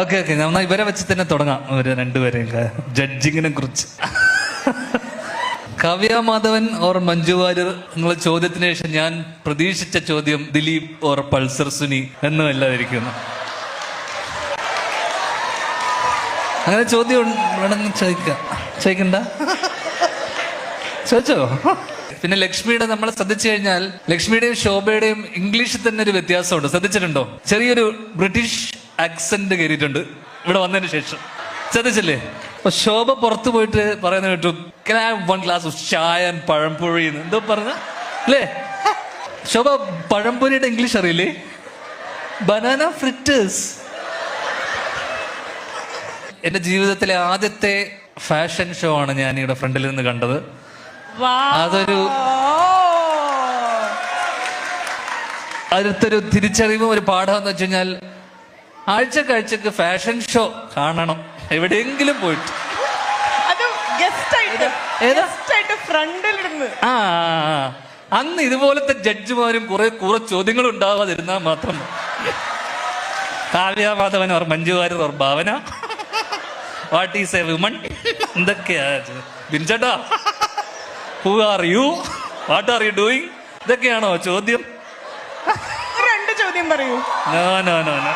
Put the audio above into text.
Okay okay എന്നാ ഇവരെ വെച്ച് തന്നെ തുടങ്ങാം. ഇവർ രണ്ടുപേരെയും ജഡ്ജിങ്ങിനെ കുറിച്ച്. കവ്യ മാധവൻ ഓർ മഞ്ജു വാര്യർ എന്നുള്ള ചോദ്യത്തിന് ശേഷം ഞാൻ പ്രതീക്ഷിച്ച ചോദ്യം ദിലീപ് ഓർ പൾസർ സുനി എന്നുമല്ലാതിരിക്കുന്നു അങ്ങനെ ചോദ്യം വേണമെങ്കിൽ ചോദിക്കാം. ചോദിക്കണ്ട? ചോദിച്ചോ? പിന്നെ ലക്ഷ്മിയുടെ നമ്മൾ ശ്രദ്ധിച്ചു കഴിഞ്ഞാൽ ലക്ഷ്മിയുടെയും ശോഭയുടെയും ഇംഗ്ലീഷിൽ തന്നെ ഒരു വ്യത്യാസമുണ്ട്. ശ്രദ്ധിച്ചിട്ടുണ്ടോ? ചെറിയൊരു ബ്രിട്ടീഷ് ആക്സെന്റ് കയറിയിട്ടുണ്ട്. ഇവിടെ വന്നതിന് ശേഷം. ശ്രദ്ധിച്ചില്ലേ? അപ്പൊ ശോഭ പുറത്തു പോയിട്ട് പറയുന്ന കേട്ടു വൺ ഗ്ലാസ് ചായ പഴംപൊഴി എന്തോ പറഞ്ഞ അല്ലേ? ശോഭ പഴംപൊരിയുടെ ഇംഗ്ലീഷ് അറിയില്ലേ? ബനാന ഫ്രിറ്റേഴ്സ് എന്റെ ജീവിതത്തിലെ ആദ്യത്തെ ഫാഷൻ ഷോ ആണ് ഞാൻ ഇവിടെ ഫ്രണ്ടിൽ നിന്ന് കണ്ടത്. അതൊരു അടുത്തൊരു തിരിച്ചറിവും ഒരു പാഠം എന്ന് വെച്ച് കഴിഞ്ഞാൽ ആഴ്ചക്കാഴ്ചക്ക് ഫാഷൻ ഷോ കാണണം. എവിടെയെങ്കിലും പോയിട്ട്. ആ. അന്ന് ഇതുപോലത്തെ ജഡ്ജിമാരും കുറെ കുറെ ചോദ്യങ്ങൾ ഉണ്ടാവാതിരുന്നാൽ മാത്രം Kavya Madhavan or Manju Warrier or Bhavana. What is a woman എന്തൊക്കെയാ? ബിൻചട്ടാ. Who are you what are you doing ഇതൊക്കെയാണോ ചോദ്യം? രണ്ട് ചോദ്യം പറയൂ. No no no no